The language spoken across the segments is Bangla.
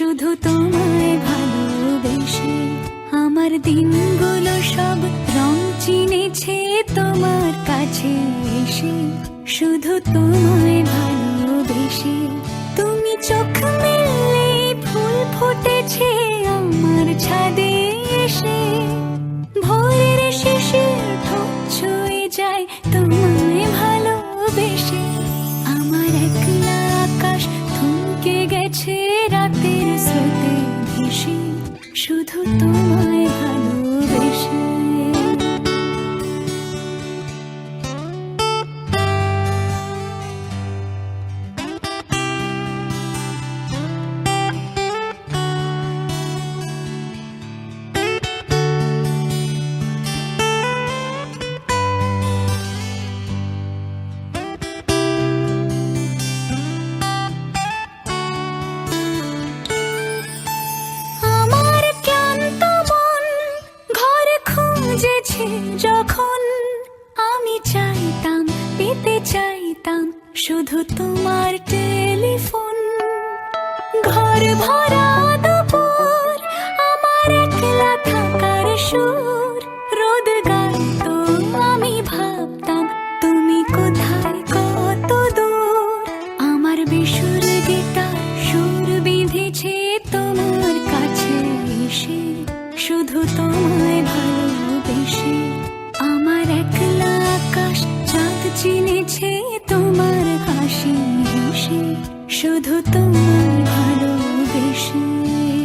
শুধু তোমায় ভালোবেসে আমার দিনগুলো সব রং চিনেছে তোমার কাছে এসে। শুধু তোমায় ভালোবেসে তুমি চোখ মেলে শুধু তোমায় খুঁজেছে যখন আমি চাইতাম, পেতে চাইতাম শুধু তোমার টেলিফোন। ঘর ভরা দুপুর, আমার একলা থাকার সুর। রোদ গাইতো, আমি ভাবতাম, তুমি কোথায় কত দূর? আমার বিশুর গীতার সুর বিঁধেছে তোমার কাছে এসে। শুধু তোমায় আমার একলা আকাশ চিনেছে তোমার হাসি হেসে। শুধু তোমার ভালোবেসে।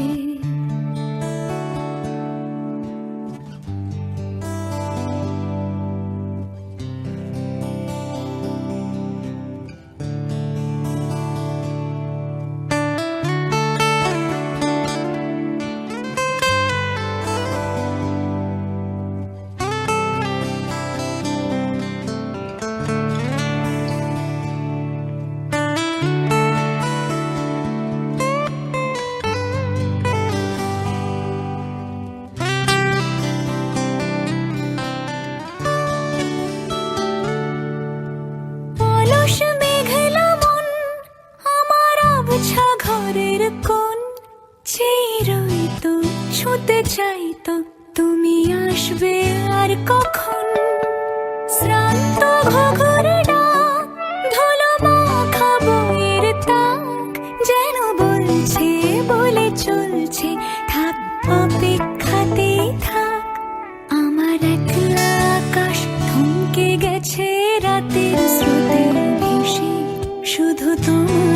ছুতে চাইতো তুমি আসবে আর কখন? শ্রান্ত তাক, যেন বলছে, বলে চলছে আমার গেছে রাতের স্রোতে ভেসে, শুধু তোমায়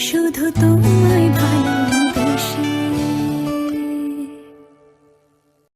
শুধু তোমায় ভালো